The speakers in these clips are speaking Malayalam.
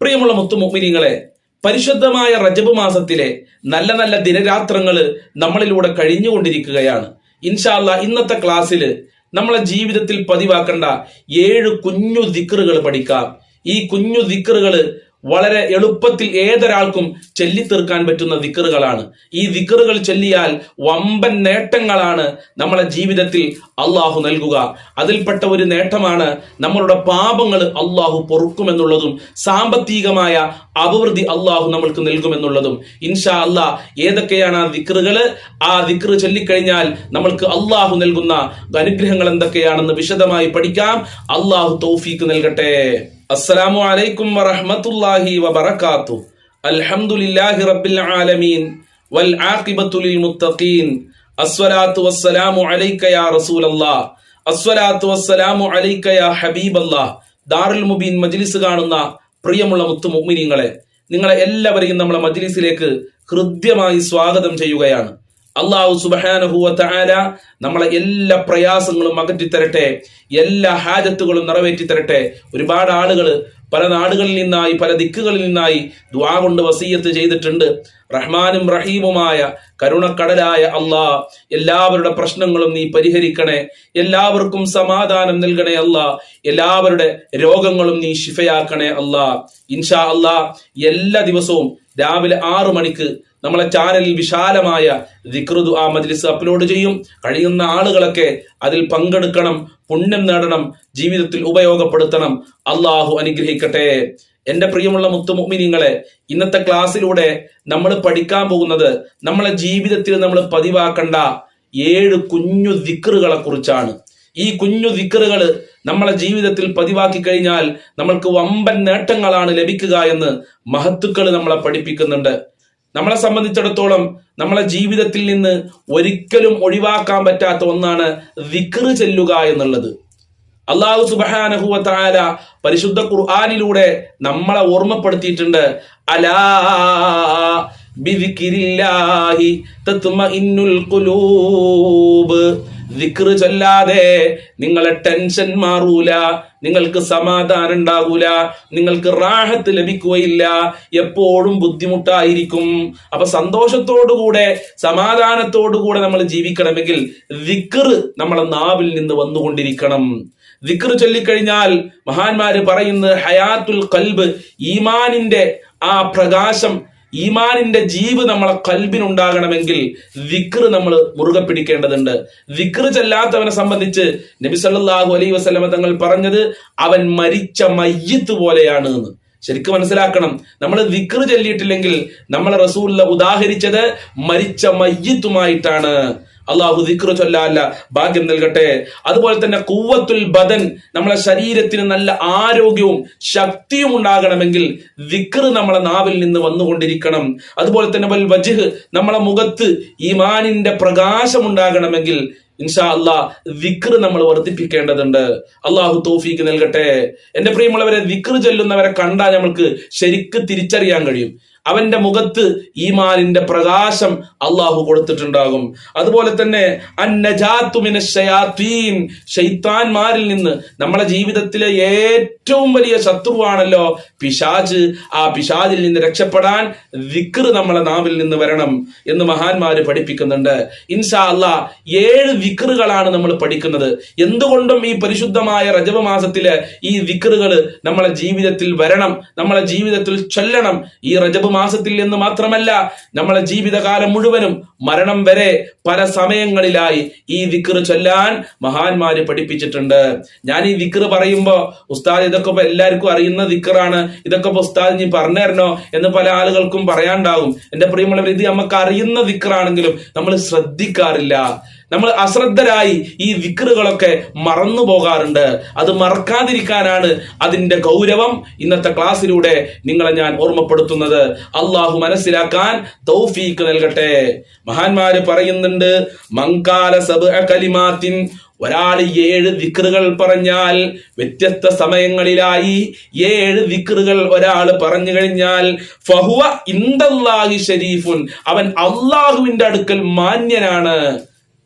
പ്രിയമുള്ള മുത്തുമുഗ്മിനിങ്ങളെ പരിശുദ്ധമായ റജബ് മാസത്തിലെ നല്ല നല്ല ദിനരാത്രങ്ങൾ നമ്മളിലൂടെ കഴിഞ്ഞുകൊണ്ടിരിക്കുകയാണ്. ഇൻഷാല്ല ഇന്നത്തെ ക്ലാസ്സിൽ നമ്മളെ ജീവിതത്തിൽ പതിവാക്കേണ്ട ഏഴ് കുഞ്ഞു ദിക്റുകൾ പഠിക്കാം. ഈ കുഞ്ഞു ദിക്റുകൾ വളരെ എളുപ്പത്തിൽ ഏതൊരാൾക്കും ചെല്ലിത്തീർക്കാൻ പറ്റുന്ന ദിക്കറുകളാണ് ഈ ദിക്കറുകൾ ചെല്ലിയാൽ വമ്പൻ നേട്ടങ്ങളാണ് നമ്മളെ ജീവിതത്തിൽ അള്ളാഹു നൽകുക. അതിൽപ്പെട്ട ഒരു നേട്ടമാണ് നമ്മളുടെ പാപങ്ങൾ അള്ളാഹു പൊറുക്കുമെന്നുള്ളതും സാമ്പത്തികമായ അഭിവൃദ്ധി അള്ളാഹു നമ്മൾക്ക് നൽകുമെന്നുള്ളതും. ഇൻഷാ അല്ലാ ഏതൊക്കെയാണ് ആ ദിക്റുകൾ ആ ദിക്റ് ചൊല്ലിക്കഴിഞ്ഞാൽ നമ്മൾക്ക് അള്ളാഹു നൽകുന്ന അനുഗ്രഹങ്ങൾ എന്തൊക്കെയാണെന്ന് വിശദമായി പഠിക്കാം. അള്ളാഹു തൗഫീക്ക് നൽകട്ടെ. അസ്സലാമു അലൈക്കും വറഹ്മത്തുള്ളാഹി വബറകാത്തു അൽഹംദുലില്ലാഹി റബ്ബിൽ ആലമീൻ. വൽ ആഖിബത്തു ലിൽ മുത്തഖീൻ. അസ്സലാത്തു വസ്സലാമു അലൈക യാ റസൂലല്ലാഹ്. അസ്സലാത്തു വസ്സലാമു അലൈക യാ ഹബീബല്ലാഹ്. ദാറുൽ മുബീൻ മജ്ലിസ് കാണുന്ന പ്രിയമുള്ള മുത്തു മുഅ്മിനീങ്ങളെ നിങ്ങളെ എല്ലാവരെയും നമ്മളെ മജ്ലിസിലേക്ക് ഹൃദ്യമായി സ്വാഗതം ചെയ്യുകയാണ്. അള്ളാഹു സുബഹാനഹുവ തആല നമ്മളെ എല്ലാ പ്രയാസങ്ങളും അകറ്റി തരട്ടെ എല്ലാ ഹാജത്തുകളും നിറവേറ്റി തരട്ടെ. ഒരുപാട് ആളുകൾ പല നാടുകളിൽ നിന്നായി പല ദിക്കുകളിൽ നിന്നായി ദ്വാ കൊണ്ട് വസീയത്ത് ചെയ്തിട്ടുണ്ട്. റഹ്മാനും റഹീമുമായ കരുണക്കടലായ അള്ളാ എല്ലാവരുടെ പ്രശ്നങ്ങളും നീ പരിഹരിക്കണേ. എല്ലാവർക്കും സമാധാനം നൽകണേ അല്ലാ എല്ലാവരുടെ രോഗങ്ങളും നീ ശിഫയാക്കണേ അല്ലാ ഇൻഷാ അല്ലാ എല്ലാ ദിവസവും രാവിലെ ആറു മണിക്ക് നമ്മളെ ചാനലിൽ വിശാലമായ ദിക്റുദു ആ മജ്ലിസ് അപ്ലോഡ് ചെയ്യും. കഴിയുന്ന ആളുകളൊക്കെ അതിൽ പങ്കെടുക്കണം പുണ്യം നേടണം ജീവിതത്തിൽ ഉപയോഗപ്പെടുത്തണം. അള്ളാഹു അനുഗ്രഹിക്കട്ടെ. എന്റെ പ്രിയമുള്ള മുത്തുമുമിനിങ്ങളെ ഇന്നത്തെ ക്ലാസ്സിലൂടെ നമ്മൾ പഠിക്കാൻ പോകുന്നത് നമ്മളെ ജീവിതത്തിൽ നമ്മൾ പതിവാക്കേണ്ട ഏഴ് കുഞ്ഞു ദിക്റുകളെ കുറിച്ചാണ് ഈ കുഞ്ഞു ദിക്റുകൾ നമ്മളെ ജീവിതത്തിൽ പതിവാക്കി കഴിഞ്ഞാൽ നമ്മൾക്ക് വമ്പൻ നേട്ടങ്ങളാണ് ലഭിക്കുക എന്ന് മഹത്തുക്കൾ നമ്മളെ പഠിപ്പിക്കുന്നുണ്ട്. നമ്മളെ സംബന്ധിച്ചിടത്തോളം നമ്മളെ ജീവിതത്തിൽ നിന്ന് ഒരിക്കലും ഒഴിവാക്കാൻ പറ്റാത്ത ഒന്നാണ് വിക്റ് ചെല്ലുക എന്നുള്ളത്. അള്ളാഹു സുബാനഹുവ താല പരിശുദ്ധ ഖുർആാനിലൂടെ നമ്മളെ ഓർമ്മപ്പെടുത്തിയിട്ടുണ്ട്. അലാ ബിദിക്കിരില്ലാഹി തത്മ ഇന്നുൽ ഖുലൂബ്. ദിക്റ് ചൊല്ലാതെ നിങ്ങളെ ടെൻഷൻ മാറൂല നിങ്ങൾക്ക് സമാധാനം ഉണ്ടാകൂല നിങ്ങൾക്ക് റാഹത്ത് ലഭിക്കുകയില്ല എപ്പോഴും ബുദ്ധിമുട്ടായിരിക്കും. അപ്പൊ സന്തോഷത്തോടുകൂടെ സമാധാനത്തോടുകൂടെ നമ്മൾ ജീവിക്കണമെങ്കിൽ ദിക്റ് നമ്മളെ നാവിൽ നിന്ന് വന്നുകൊണ്ടിരിക്കണം. ദിക്റ് ചൊല്ലിക്കഴിഞ്ഞാൽ മഹാന്മാര് പറയുന്നത് ഹയാത്തുൽ കൽബ് ഈമാനിന്റെ ആ പ്രകാശം ഈമാനിന്റെ ജീവ് നമ്മളെ കൽബിനുണ്ടാകണമെങ്കിൽ വിക്ർ നമ്മൾ മുറുകെ പിടിക്കേണ്ടതുണ്ട്. വിക്ർ ചെല്ലാത്തവനെ സംബന്ധിച്ച് നബി സല്ലല്ലാഹു അലൈഹി വസല്ലമ തങ്ങൾ പറഞ്ഞത് അവൻ മരിച്ച മയ്യത്ത് പോലെയാണ് എന്ന്. ശരിക്കും മനസ്സിലാക്കണം. നമ്മൾ വിക്ർ ചൊല്ലിയിട്ടില്ലെങ്കിൽ നമ്മളെ റസൂല്ല ഉദാഹരിച്ചത് മരിച്ച മയ്യത്തുമായിട്ടാണ്. അള്ളാഹു ദിക്റ് ചൊല്ലാല്ല ഭാഗ്യം നൽകട്ടെ. അതുപോലെ തന്നെ കുവ്വത്തുൽ ബദൻ നമ്മളെ ശരീരത്തിന് നല്ല ആരോഗ്യവും ശക്തിയും ഉണ്ടാകണമെങ്കിൽ ദിക്റ് നമ്മളെ നാവിൽ നിന്ന് വന്നുകൊണ്ടിരിക്കണം. അതുപോലെ തന്നെ വൽ വജ്ഹ് നമ്മളെ മുഖത്ത് ഈമാനിന്റെ പ്രകാശം ഉണ്ടാകണമെങ്കിൽ ഇൻഷാ അല്ലാ വിക്റ് നമ്മൾ വർദ്ധിപ്പിക്കേണ്ടതുണ്ട്. അള്ളാഹു തോഫീക്ക് നൽകട്ടെ. എന്റെ പ്രിയമുള്ളവരെ വിക്റ് ചൊല്ലുന്നവരെ കണ്ടാൽ നമ്മൾക്ക് ശരിക്ക് തിരിച്ചറിയാൻ കഴിയും. അവന്റെ മുഖത്ത് ഈമാനിന്റെ പ്രകാശം അള്ളാഹു കൊടുത്തിട്ടുണ്ടാകും. അതുപോലെ തന്നെ അന്നജാത്തുമിന നിന്ന് നമ്മളെ ജീവിതത്തിലെ ഏറ്റവും വലിയ ശത്രുവാണല്ലോ പിശാജ്. ആ പിശാജിൽ നിന്ന് രക്ഷപ്പെടാൻ വിക്ർ നമ്മളെ നാവിൽ നിന്ന് വരണം എന്ന് മഹാന്മാര് പഠിപ്പിക്കുന്നുണ്ട്. ഇൻഷാ അല്ലാ ഏഴ് വിക്റുകളാണ് നമ്മൾ പഠിക്കുന്നത്. എന്തുകൊണ്ടും ഈ പരിശുദ്ധമായ രജവ മാസത്തിലെ ഈ വിക്റുകൾ നമ്മളെ ജീവിതത്തിൽ വരണം നമ്മളെ ജീവിതത്തിൽ ചൊല്ലണം ഈ റജബ് മാസത്തിൽ എന്ന് മാത്രമല്ല നമ്മളെ ജീവിതകാലം മുഴുവനും മരണം വരെ പല സമയങ്ങളിലായി ഈ വിക്റ് ചൊല്ലാൻ മഹാന്മാര് പഠിപ്പിച്ചിട്ടുണ്ട്. ഞാൻ ഈ വിക്റ് പറയുമ്പോ ഉസ്താദ് ഇതൊക്കെ ഇപ്പൊ എല്ലാവർക്കും അറിയുന്ന വിക്രാണ് ഇതൊക്കെ ഇപ്പൊ ഉസ്താദ് നീ പറഞ്ഞു എന്ന് പല ആളുകൾക്കും പറയാണ്ടാകും എന്റെ പ്രിയമുള്ളവർ ഇത് നമുക്ക് അറിയുന്ന വിക്രാണെങ്കിലും നമ്മൾ ശ്രദ്ധിക്കാറില്ല. നമ്മൾ അശ്രദ്ധരായി ഈ വിക്രുകളൊക്കെ മറന്നു പോകാറുണ്ട്. അത് മറക്കാതിരിക്കാനാണ് അതിന്റെ ഗൗരവം ഇന്നത്തെ ക്ലാസ്സിലൂടെ നിങ്ങളെ ഞാൻ ഓർമ്മപ്പെടുത്തുന്നത്. അള്ളാഹു മനസ്സിലാക്കാൻ തൗഫീക്ക് നൽകട്ടെ. മഹാന്മാര് പറയുന്നുണ്ട് മങ്കാല സബ് കലിമാത്തിൻ ഒരാൾ ഏഴ് ദിക്റുകൾ പറഞ്ഞാൽ വ്യത്യസ്ത സമയങ്ങളിലായി ഏഴ് ദിക്റുകൾ ഒരാൾ പറഞ്ഞു കഴിഞ്ഞാൽ ഫഹുവ ഇന്ദല്ലാഹി ഷരീഫുൻ അവൻ അള്ളാഹുവിന്റെ അടുക്കൽ മാന്യനാണ്.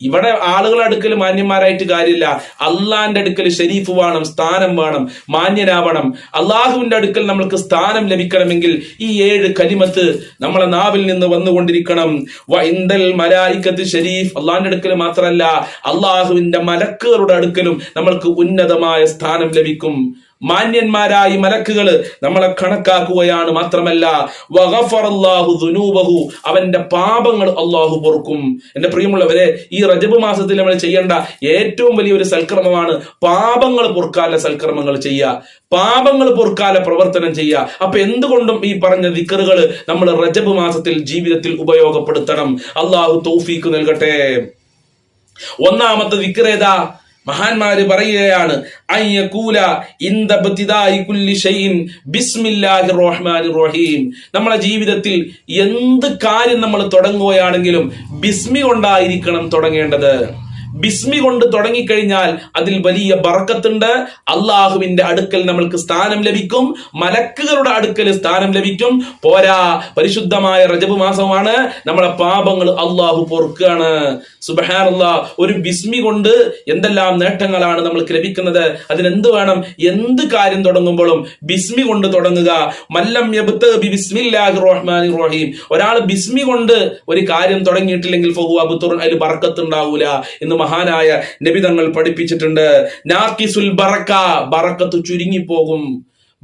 ഇവിടെ ആളുകളുടെ അടുക്കൽ മാന്യന്മാരായിട്ട് കാര്യമില്ല. അള്ളാന്റെ അടുക്കൽ ഷെരീഫ് വേണം സ്ഥാനം വേണം മാന്യനാവണം. അള്ളാഹുവിന്റെ അടുക്കൽ നമ്മൾക്ക് സ്ഥാനം ലഭിക്കണമെങ്കിൽ ഈ ഏഴ് കലിമത്ത് നമ്മളെ നാവിൽ നിന്ന് വന്നുകൊണ്ടിരിക്കണം. വൈന്തൽ മലായിക്കത്ത് ഷെരീഫ് അള്ളാന്റെ അടുക്കൽ മാത്രമല്ല അള്ളാഹുവിന്റെ മലക്കുകളുടെ അടുക്കലും നമ്മൾക്ക് ഉന്നതമായ സ്ഥാനം ലഭിക്കും. മാന്യന്മാരായി മലക്കുകൾ നമ്മളെ കണക്കാക്കുകയാണ് മാത്രമല്ല അവന്റെ പാപങ്ങൾ അള്ളാഹു പൊറുക്കും. എന്റെ പ്രിയമുള്ളവരെ ഈ റജബ് മാസത്തിൽ നമ്മൾ ചെയ്യേണ്ട ഏറ്റവും വലിയൊരു സൽക്രമമാണ് പാപങ്ങൾ പൊറുക്കാല സൽക്രമങ്ങൾ ചെയ്യുക. പാപങ്ങൾ പൊറുക്കാല പ്രവർത്തനം ചെയ്യുക. അപ്പൊ എന്തുകൊണ്ടും ഈ പറഞ്ഞ ദിക്കറുകൾ നമ്മൾ റജബ് മാസത്തിൽ ജീവിതത്തിൽ ഉപയോഗപ്പെടുത്തണം. അള്ളാഹു തൗഫീക്ക് നൽകട്ടെ. ഒന്നാമത്തെ ദിക്കറേതാ? മഹാന്മാര് പറയുകയാണ് നമ്മളെ ജീവിതത്തിൽ എന്ത് കാര്യം നമ്മൾ തുടങ്ങുകയാണെങ്കിലും ബിസ്മി കൊണ്ടായിരിക്കണം തുടങ്ങേണ്ടത്. ബിസ്മി കൊണ്ട് തുടങ്ങിക്കഴിഞ്ഞാൽ അതിൽ വലിയ ബറക്കത്തുണ്ട്. അള്ളാഹുവിന്റെ അടുക്കൽ നമ്മൾക്ക് സ്ഥാനം ലഭിക്കും. മലക്കുകളുടെ അടുക്കൽ സ്ഥാനം ലഭിക്കും. പോരാ പരിശുദ്ധമായ റജബ് മാസമാണ്. നമ്മളെ പാപങ്ങൾ അള്ളാഹു പൊറുക്കുകയാണ്. സുബഹാനുള്ള ഒരു ബിസ്മി കൊണ്ട് എന്തെല്ലാം നേട്ടങ്ങളാണ് നമ്മൾക്ക് ലഭിക്കുന്നത്? അതിനെന്ത് വേണം? എന്ത് കാര്യം തുടങ്ങുമ്പോഴും ബിസ്മി കൊണ്ട് തുടങ്ങുക. മല്ലം ബിസ്മില്ലാഹിർ റഹീം. ഒരാൾ ബിസ്മി കൊണ്ട് ഒരു കാര്യം തുടങ്ങിയിട്ടില്ലെങ്കിൽ അതിൽ ബറക്കത്ത് ഉണ്ടാവൂല എന്ന് മഹാനായ നബിതങ്ങൾ പഠിപ്പിച്ചിട്ടുണ്ട്. നാക്കിസുൽ ബറക്ക ബറക്കത്ത് ചുരുങ്ങിപ്പോകും.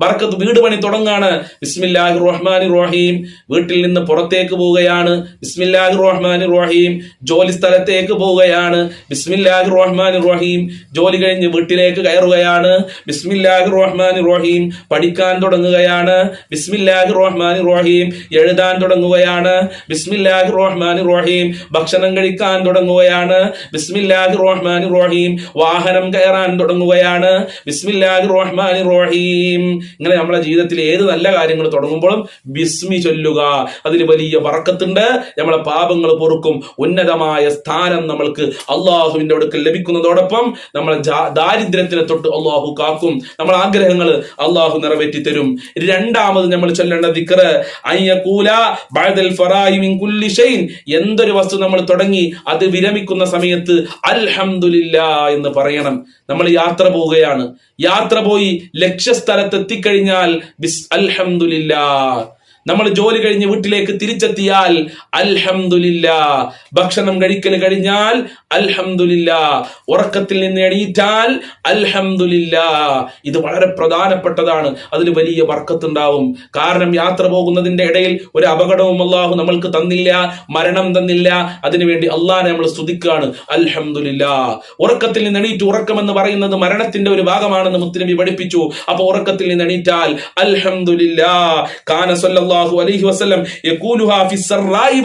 ബർക്കത്ത് വീട് പണി തുടങ്ങാണ്. ബിസ്മില്ലാഹി റഹ്മാനി റഹീം വീട്ടിൽ നിന്ന് പുറത്തേക്ക് പോവുകയാണ്. ബിസ്മില്ലാഹി റഹ്മാനി റഹീം ജോലി സ്ഥലത്തേക്ക് പോവുകയാണ്. ബിസ്മില്ലാഹി റഹ്മാനി റഹീം ജോലി കഴിഞ്ഞ് വീട്ടിലേക്ക് കയറുകയാണ്. ബിസ്മില്ലാഹി റഹ്മാനി റഹീം പഠിക്കാൻ തുടങ്ങുകയാണ്. ബിസ്മില്ലാഹി റഹ്മാനി റഹീം എഴുതാൻ തുടങ്ങുകയാണ്. ബിസ്മില്ലാഹി റഹ്മാനി റഹീം ഭക്ഷണം കഴിക്കാൻ തുടങ്ങുകയാണ്. ബിസ്മില്ലാഹി റഹ്മാനി റഹീം വാഹനം കയറാൻ തുടങ്ങുകയാണ്. ബിസ്മില്ലാഹി റഹ്മാനി റഹീം ഇങ്ങനെ നമ്മുടെ ജീവിതത്തിൽ ഏത് നല്ല കാര്യങ്ങൾ തുടങ്ങുമ്പോഴും ബിസ്മി ചൊല്ലുക. അതിൽ വലിയ വറക്കത്തുണ്ട്. നമ്മളെ പാപങ്ങൾ പൊറുക്കും. ഉന്നതമായ സ്ഥാനം നമ്മൾക്ക് അള്ളാഹുവിന്റെ അടുക്കൽ ലഭിക്കുന്നതോടൊപ്പം നമ്മളെ ദാരിദ്ര്യത്തിനെ തൊട്ട് അള്ളാഹു കാക്കും. നമ്മളെ ആഗ്രഹങ്ങൾ അള്ളാഹു നിറവേറ്റി തരും. രണ്ടാമത് നമ്മൾ ചൊല്ലേണ്ട ദിക്കറ് എന്തൊരു വസ്തു നമ്മൾ തുടങ്ങി അത് വിരമിക്കുന്ന സമയത്ത് അൽഹമില്ല എന്ന് പറയണം. നമ്മൾ യാത്ര പോവുകയാണ്. യാത്ര പോയി ലക്ഷ്യസ്ഥലത്ത് എത്തിക്കഴിഞ്ഞാൽ ബിസ് അൽഹംദുലില്ലാ നമ്മൾ ജോലി കഴിഞ്ഞ് വീട്ടിലേക്ക് തിരിച്ചെത്തിയാൽ അൽഹംദുലില്ല. ഭക്ഷണം കഴിക്കൽ കഴിഞ്ഞാൽ അൽഹംദുലില്ല. ഉറക്കത്തിൽ നിന്ന് എണീറ്റാൽ അൽഹംദുലില്ല. ഇത് വളരെ പ്രധാനപ്പെട്ടതാണ്. അതിൽ വലിയ വർക്കത്തുണ്ടാവും. കാരണം യാത്ര പോകുന്നതിന്റെ ഇടയിൽ ഒരു അപകടവും അള്ളാഹു നമ്മൾക്ക് തന്നില്ല മരണം തന്നില്ല. അതിനുവേണ്ടി അള്ളാഹനെ നമ്മൾ സ്തുതിക്കുകയാണ് അൽഹംദുലില്ല. ഉറക്കത്തിൽ നിന്ന് എണീറ്റ് ഉറക്കം എന്ന് പറയുന്നത് മരണത്തിന്റെ ഒരു ഭാഗമാണെന്ന് മുത്തനബി പഠിപ്പിച്ചു. അപ്പൊ ഉറക്കത്തിൽ നിന്ന് എണീറ്റാൽ അൽഹംദുലില്ലാ. കാന അലൈഹി വസല്ലം യഖൂലുഹാ ഫിസ്സറായി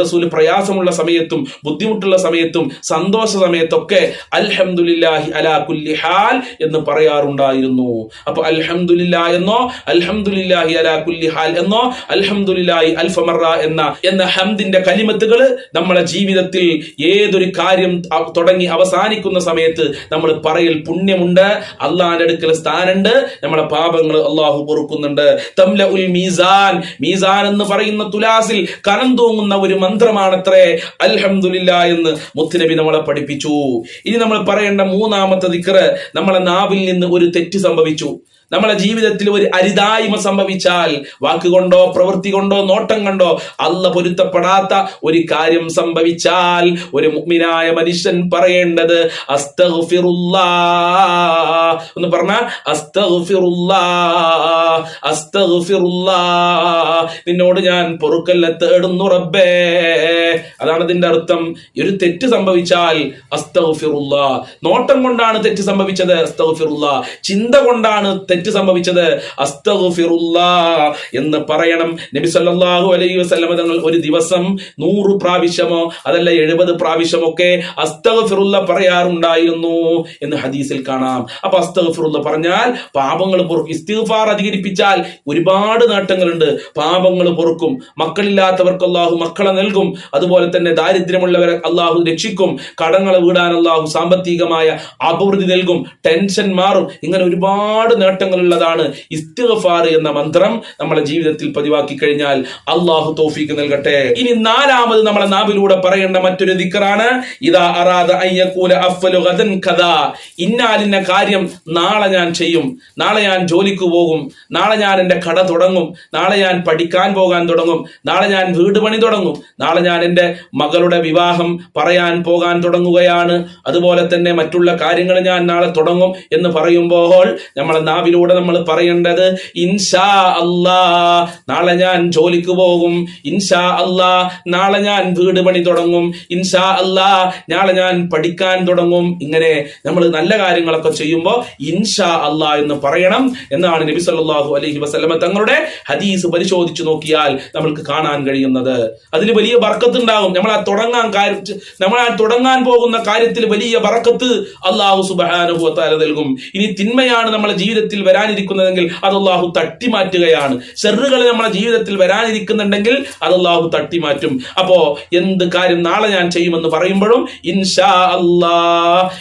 റസൂൽ പ്രയാസമുള്ള സമയത്തും ബുദ്ധിമുട്ടുള്ള സമയത്തും സന്തോഷ സമയത്തൊക്കെ അൽഹംദുലില്ലാഹി അലാ കുല്ലി ഹാൽ എന്ന് പറയാറുണ്ടായിരുന്നു. അപ്പൊ അൽഹംദുലില്ലാ എന്നോ അൽഹംദുലില്ലാഹി അലാ കുല്ലി ഹാൽ എന്നോ അൽഹംദുലില്ലാഹി അൽഫമറ എന്ന എന്ന ഹംദിന്റെ കലിമത്തുകൾ നമ്മളെ ജീവിതത്തിൽ ഏതൊരു കാര്യം തുടങ്ങി അവസാനിക്കുന്ന സമയത്ത് നമ്മൾ പറയൽ പുണ്യമുണ്ട്. അള്ളാഹിന്റെ അടുക്കൽ സ്ഥാനുണ്ട്. നമ്മളെ പാപങ്ങൾ അള്ളാഹു പൊറുക്കുന്നുണ്ട്. തംല മീസാൻ മീസാൻ എന്ന് പറയുന്ന തുലാസിൽ കനം തൂങ്ങുന്ന ഒരു മന്ത്രമാണത്രേ. അൽഹമില്ല എന്ന് മുത്തുനബി നമ്മളെ പഠിപ്പിച്ചു. ഇനി നമ്മൾ പറയേണ്ട മൂന്നാമത്തെ ദിക്കറ് നമ്മളെ നാവിൽ നിന്ന് ഒരു തെറ്റ് സംഭവിച്ചു. നമ്മളെ ജീവിതത്തിൽ ഒരു അരിതായ്മ സംഭവിച്ചാൽ വാക്കുകൊണ്ടോ പ്രവൃത്തി കൊണ്ടോ നോട്ടം കണ്ടോ അല്ല പൊരുത്തപ്പെടാത്ത ഒരു കാര്യം സംഭവിച്ചാൽ ഒരു മുഗ്മിനായ മനുഷ്യൻ പറയേണ്ടത് എന്ന് പറഞ്ഞ അസ്തഗ്ഫിറുല്ലാ അസ്തഗ്ഫിറുല്ലാ. നിന്നോട് ഞാൻ പൊറുക്കല്ല തേടുന്നു റബ്ബേ. അതാണ് ഇതിന്റെ അർത്ഥം. ഒരു തെറ്റ് സംഭവിച്ചാൽ അസ്തഫിറുല്ല നോട്ടം കൊണ്ടാണ് തെറ്റ് സംഭവിച്ചത് അസ്തഫിറുല്ല ചിന്ത കൊണ്ടാണ് തെറ്റ് സംഭവിച്ചത്. അസ്തഗ്ഫിറുല്ലാ എന്ന് പറയണം. നബി സല്ലാഹു അലൈഹി വസല്ലമ തങ്ങൾ ഒരു ദിവസം നൂറ് പ്രാവശ്യമോ അതല്ല എഴുപത് പ്രാവശ്യമൊക്കെ അസ്തഫിറുള്ള പറയാറുണ്ടായിരുന്നു എന്ന് ഹദീസിൽ കാണാം. അപ്പൊ അസ്തഫിറുള്ള പറഞ്ഞാൽ പാപങ്ങൾ പൊറുക്കും. ഇസ്തിഗ്ഫാർ അധികരിപ്പിച്ചാൽ ഒരുപാട് നേട്ടങ്ങളുണ്ട്. പാപങ്ങൾ പൊറുക്കും. മക്കളില്ലാത്തവർക്ക് അള്ളാഹു മക്കളെ നൽകും. അതുപോലെ തന്നെ ദാരിദ്ര്യമുള്ളവരെ അള്ളാഹു രക്ഷിക്കും. കടങ്ങളെ വീടാൻ അള്ളാഹു സാമ്പത്തികമായ അഭിവൃദ്ധി നൽകും. ടെൻഷൻ മാറും. ഇങ്ങനെ ഒരുപാട് നേട്ടങ്ങൾ മാറ്റങ്ങളുള്ളതാണ് ഇസ്തിഗ്ഫാർ എന്ന മന്ത്രം നമ്മുടെ ജീവിതത്തിൽ പതിവാക്കി കഴിഞ്ഞാൽ അള്ളാഹു തോഫീക്ക് നൽകട്ടെ. ഇനി നാലാമത് നമ്മളെ നാവിലൂടെ പറയേണ്ട മറ്റൊരു ദിക്കറാണ് ഇതാ അറാദ അയ്യക്കൂല അഫ്വലു ഗദൻ കഥാ ഇന്നാലിന്ന കാര്യം നാളെ ഞാൻ ചെയ്യും. നാളെ ഞാൻ ജോലിക്ക് പോകും. നാളെ ഞാൻ എന്റെ കട തുടങ്ങും. നാളെ ഞാൻ പഠിക്കാൻ പോകാൻ തുടങ്ങും. നാളെ ഞാൻ വീട് പണി തുടങ്ങും. നാളെ ഞാൻ എന്റെ മകളുടെ വിവാഹം പറയാൻ പോകാൻ തുടങ്ങുകയാണ്. അതുപോലെ തന്നെ മറ്റുള്ള കാര്യങ്ങൾ ഞാൻ നാളെ തുടങ്ങും എന്ന് പറയുമ്പോൾ നമ്മളെ നാവിലൂടെ നമ്മൾ പറയേണ്ടത് ഇൻഷാ അല്ലാ നാളെ ഞാൻ ജോലിക്ക് പോകും. ഇൻഷാ അല്ലാ നാളെ ഞാൻ വീട് പണി തുടങ്ങും. ഇൻഷാ അല്ലാ നാളെ ഞാൻ പഠിക്കാൻ തുടങ്ങും. ഇങ്ങനെ നമ്മൾ നല്ല കാര്യങ്ങളൊക്കെ ചെയ്യുമ്പോൾ ഇൻഷാ അല്ലാ എന്ന് പറയണം എന്നാണ് നബി സല്ലല്ലാഹു അലൈഹി വസല്ലമ തങ്ങളുടെ ഹദീസ് പരിശോധിച്ചു നോക്കിയാൽ നമ്മൾക്ക് കാണാൻ കഴിയുന്നത്. അതിൽ വലിയ ബർക്കത്ത് ഉണ്ടാകും നമ്മൾ ആ തുടങ്ങാൻ കാര്യം നമ്മൾ ആ തുടങ്ങാൻ പോകുന്ന കാര്യത്തിൽ വലിയ ബറക്കത്ത് അള്ളാഹു സുബ്ഹാനഹു വതആല നൽകും. ഇനി തിന്മയാണ് നമ്മുടെ ജീവിതത്തിൽ വരാനിരിക്കുന്നതെങ്കിൽ അത് അള്ളാഹു തട്ടിമാറ്റുകയാണ്. ഷെറുകൾ നമ്മുടെ ജീവിതത്തിൽ വരാനിരിക്കുന്നുണ്ടെങ്കിൽ അത് അള്ളാഹു തട്ടിമാറ്റും. അപ്പോ എന്ത് കാര്യം നാളെ ഞാൻ ചെയ്യുമെന്ന് പറയുമ്പോഴും ഇൻഷാ അല്ലാ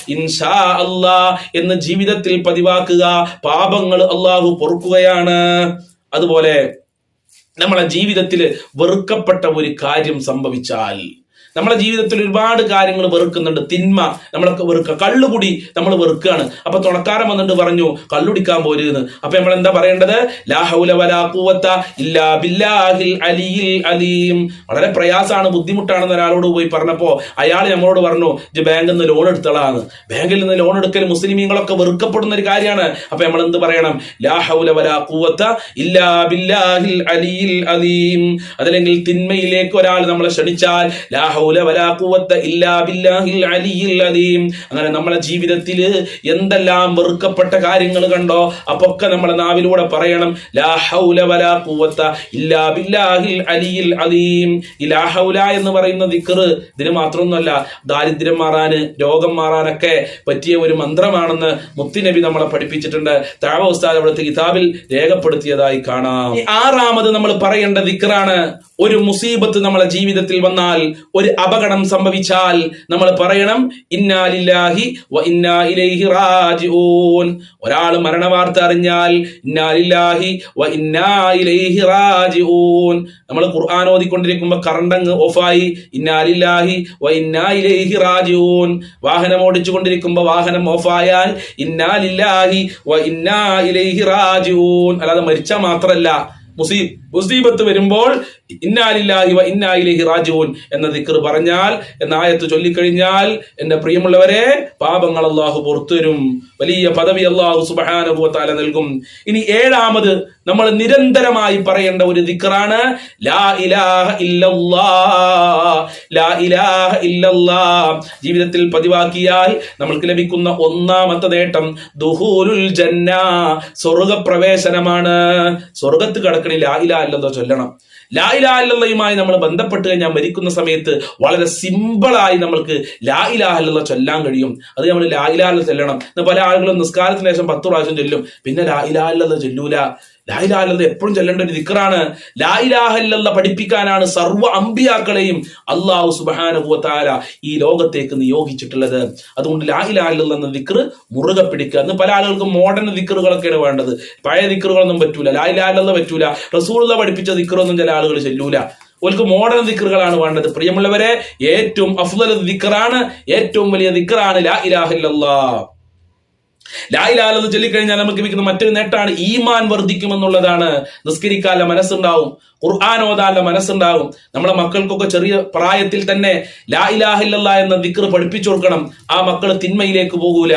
ഇൻഷാ അല്ലാ എന്ന് ജീവിതത്തിൽ പതിവാക്കുക പാപങ്ങൾ അള്ളാഹു പൊറുക്കുകയാണ്. അതുപോലെ നമ്മളെ ജീവിതത്തിൽ വെറുക്കപ്പെട്ട ഒരു കാര്യം സംഭവിച്ചാൽ നമ്മളെ ജീവിതത്തിൽ ഒരുപാട് കാര്യങ്ങൾ വെറുക്കുന്നുണ്ട്. തിന്മ നമ്മളൊക്കെ വെറുക്കുക. കള്ളുകുടി നമ്മൾ വെറുക്കുകയാണ്. അപ്പൊ തുണക്കാരൻ വന്നിട്ട് പറഞ്ഞു കള്ളുടിക്കാൻ പോരുന്ന് അപ്പൊ നമ്മൾ എന്താ പറയേണ്ടത്? അലീം. വളരെ പ്രയാസമാണ് ബുദ്ധിമുട്ടാണെന്ന് ഒരാളോട് പോയി പറഞ്ഞപ്പോ. അയാൾ നമ്മളോട് പറഞ്ഞു ഇത് ബാങ്കിൽ നിന്ന് ലോൺ എടുത്തളാന്ന്. ബാങ്കിൽ നിന്ന് ലോൺ എടുക്കൽ മുസ്ലിമീങ്ങളൊക്കെ വെറുക്കപ്പെടുന്ന ഒരു കാര്യമാണ്. അപ്പൊ നമ്മൾ എന്ത് പറയണം? അതല്ലെങ്കിൽ തിന്മയിലേക്ക് ഒരാൾ നമ്മളെ ക്ഷണിച്ചാൽ ലാ അങ്ങനെ നമ്മളെ ജീവിതത്തിൽ എന്തെല്ലാം വെറുക്കപ്പെട്ട കാര്യങ്ങൾ കണ്ടോ അപ്പൊക്കെ നമ്മളെ നാവിലൂടെ പറയണം. ലാ ഹൗല വലാ ഇല്ലാ ബില്ലാഹിൽ അലിയിൽ ഹൗല എന്ന് പറയുന്ന ദിക്ർ ഇതിന് മാത്രമൊന്നുമല്ല ദാരിദ്ര്യം മാറാന് രോഗം മാറാനൊക്കെ പറ്റിയ ഒരു മന്ത്രമാണെന്ന് മുത്തിനബി നമ്മളെ പഠിപ്പിച്ചിട്ടുണ്ട്. താഴ ഉസ്താദ് അവിടുത്തെ കിതാബിൽ രേഖപ്പെടുത്തിയതായി കാണാം. ആറാമത് നമ്മൾ പറയേണ്ട ദിക്കറാണ് ഒരു മുസീബത്ത് നമ്മളെ ജീവിതത്തിൽ വന്നാൽ ഒരു അപകടം സംഭവിച്ചാൽ നമ്മൾ പറയണം ഇന്നാലില്ലാഹി വ ഇന്നാ ഇലൈഹി റാജിഊൻ. ഒരാൾ മരണവാർത്ത അറിഞ്ഞാൽ ഇന്നാലില്ലാഹി വ ഇന്നാ ഇലൈഹി റാജിഊൻ. നമ്മൾ ഖുർആൻ ഓതിക്കൊണ്ടിരിക്കുമ്പോൾ കറണ്ട് അങ്ങ് ഓഫായി ഇന്നാലില്ലാഹി വ ഇന്നാ ഇലൈഹി റാജിഊൻ. വാഹനം ഓടിച്ചുകൊണ്ടിരിക്കുമ്പോൾ വാഹനം ഓഫായാൽ ഇന്നാലില്ലാഹി വ ഇന്നാ ഇലൈഹി റാജിഊൻ. അല്ലാതെ മരിച്ചാൽ മാത്രമല്ല മുസീബ് മുസീബത്ത് വരുമ്പോൾ ഇന്നാലില്ലാ വ ഇന്നായിലേഹി റാജിഊൻ എന്ന ദിക്കർ പറഞ്ഞാൽ എന്ന ആയത്ത് ചൊല്ലിക്കഴിഞ്ഞാൽ എന്റെ പ്രിയമുള്ളവരെ പാപങ്ങൾ അള്ളാഹു പുറത്തുവരും വലിയ പദവി അള്ളാഹു സുബാനുഭവത്താല നൽകും. ഇനി ഏഴാമത് നമ്മൾ നിരന്തരമായി പറയേണ്ട ഒരു ദിക്കറാണ് ലാ ഇലാഹ ഇല്ലല്ലാ. ലാ ഇലാഹ ജീവിതത്തിൽ പതിവാക്കിയാൽ നമ്മൾക്ക് ലഭിക്കുന്ന ഒന്നാമത്തെ നേട്ടം ദുഹൂലുൽ ജന്ന. സ്വർഗപ്രവേശനമാണ് സ്വർഗത്ത് കടക്കണി ലാ ഇലാഹ ഇല്ലല്ലാ ചൊല്ലണം. ലാ ഇലാഹ ഇല്ലല്ലയുമായി നമ്മൾ ബന്ധപ്പെട്ട് കഴിഞ്ഞാൽ മരിക്കുന്ന സമയത്ത് വളരെ സിമ്പിളായി നമ്മൾക്ക് ലാ ഇലാഹ ഇല്ലല്ലാ ചൊല്ലാൻ കഴിയും. അത് നമ്മൾ ലാ ഇലാഹ അല്ല ചൊല്ലണം. പല ആളുകളും നിസ്കാരത്തിന് ശേഷം പത്ത് പ്രാവശ്യം ചൊല്ലും. പിന്നെ ലാ ഇല്ലല്ലാ ചൊല്ലൂല. ലായിലാഹല്ല എപ്പോഴും ചെല്ലേണ്ട ഒരു ദിക്റാണ്. ലായിലാഹല്ല പഠിപ്പിക്കാനാണ് സർവ അമ്പിയാക്കളെയും അള്ളാഹു സുബാനുഭവത്താല ഈ ലോകത്തേക്ക് നിയോഗിച്ചിട്ടുള്ളത്. അതുകൊണ്ട് ലായിലാഹല്ല എന്ന ദിക്റ് മുറുകെ പിടിക്കുക. അന്ന് പല ആളുകൾക്കും മോഡേൺ ദിക്റുകളൊക്കെയാണ് വേണ്ടത്. പഴയ ദിക്റുകളൊന്നും പറ്റൂല. ലായിലാഹല്ല പറ്റൂല. റസൂള പഠിപ്പിച്ച ദിക്റൊന്നും ചില ആളുകൾ ചെല്ലൂല. ഓൽക്ക് മോഡേൺ ദിക്കറുകളാണ് വേണ്ടത്. പ്രിയമുള്ളവരെ ഏറ്റവും അഫ്ദൽ ദിക്കറാണ് ഏറ്റവും വലിയ ദിക്കറാണ് ലാ ഇലാഹില്ലല്ലാ ലായിലാലെന്ന് ചൊല്ലിക്കഴിഞ്ഞാൽ നമുക്ക് ലഭിക്കുന്ന മറ്റൊരു നേട്ടമാണ് ഈമാൻ വർദ്ധിക്കുമെന്നുള്ളതാണ്. നിസ്കരിക്കാനുള്ള മനസ്സുണ്ടാവും. ഖുർആൻ ഓതാനുള്ള മനസ്സുണ്ടാവും. നമ്മളെ മക്കൾക്കൊക്കെ ചെറിയ പ്രായത്തിൽ തന്നെ ലാ ഇലാഹില്ല എന്ന ദിക്ർ പഠിപ്പിച്ചു കൊടുക്കണം. ആ മക്കൾ തിന്മയിലേക്ക് പോകൂല.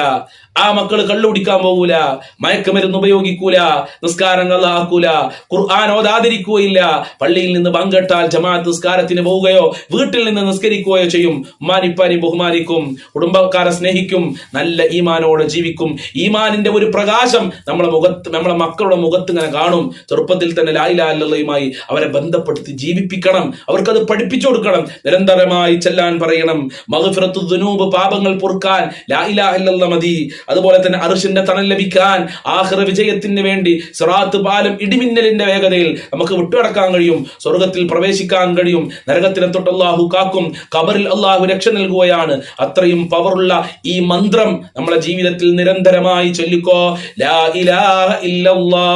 ആ മക്കൾ കള്ളുടിക്കാൻ പോകൂല. മയക്കുമരുന്ന് ഉപയോഗിക്കൂല. നിസ്കാരങ്ങൾ ആക്കൂല. ഖുർആൻ ഓതാതിരിക്കുകയില്ല. പള്ളിയിൽ നിന്ന് പങ്കെട്ടാൽ ജമാഅത്ത് നിസ്കാരത്തിന് പോവുകയോ വീട്ടിൽ നിന്ന് നിസ്കരിക്കുകയോ ചെയ്യും. ഉമ്മാനിപ്പാരി ബഹുമാനിക്കും. കുടുംബക്കാരെ സ്നേഹിക്കും. നല്ല ഈമാനോടെ ജീവിക്കും. ഈമാനിന്റെ ഒരു പ്രകാശം നമ്മളെ മുഖത്ത് നമ്മളെ മക്കളുടെ മുഖത്ത് ഇങ്ങനെ കാണും. ചെറുപ്പത്തിൽ തന്നെ ലായിലാലുമായി അവരെ ബന്ധപ്പെടുത്തി ജീവിപ്പിക്കണം. അവർക്കത് പഠിപ്പിച്ചു കൊടുക്കണം. നിരന്തരമായി ചെല്ലാൻ പറയണം. മഹഫിറത്തു ദുനൂബ് പാപങ്ങൾ പൊറുക്കാൻ ലായിലാഹില്ല മതി. അതുപോലെ തന്നെ അറിഷിന്റെ തണൽ ലഭിക്കാൻ ആഹ്റ വിജയത്തിന് വേണ്ടി സിറാത്ത് പാലം ഇടിമിന്നലിന്റെ വേഗതയിൽ നമുക്ക് വിട്ടുകടക്കാൻ കഴിയും. സ്വർഗത്തിൽ പ്രവേശിക്കാൻ കഴിയും. നരകത്തിനെ തൊട്ട് അള്ളാഹു കാക്കും. കബറിൽ അള്ളാഹു രക്ഷ നൽകുകയാണ്. അത്രയും പവറുള്ള ഈ മന്ത്രം നമ്മളെ ജീവിതത്തിൽ നിരന്തരം നിരന്തരമായി ചൊല്ലിക്കോ ലാ ഇലാഹ ഇല്ലല്ലാ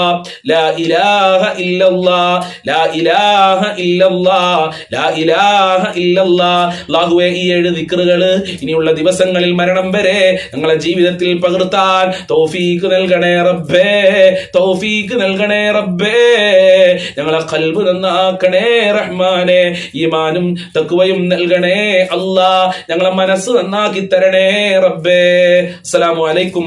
ലാ ഇലാഹ ഇല്ലല്ലാ ലാ ഇലാഹ ഇല്ലല്ലാ ലാ ഇലാഹ ഇല്ലല്ലാ അല്ലാഹുവേ ഈ ഏഴ് ദിക്റുകൾ ഇനിയുള്ള ദിവസങ്ങളിൽ മരണം വരെ ഞങ്ങളെ ജീവിതത്തിൽ പകർത്താൻ തൗഫീക്ക് നൽകണേ റബ്ബേ തൗഫീക്ക് നൽകണേ റബ്ബേ. ഞങ്ങളെ കൽബ് നന്നാക്കണേ റഹ്മാനെ ഈമാനും തക്കുവയും നൽകണേ അല്ലാ ഞങ്ങളെ മനസ്സ് നന്നാക്കി തരണേ റബ്ബേ. അസ്സലാമു അലൈക്കും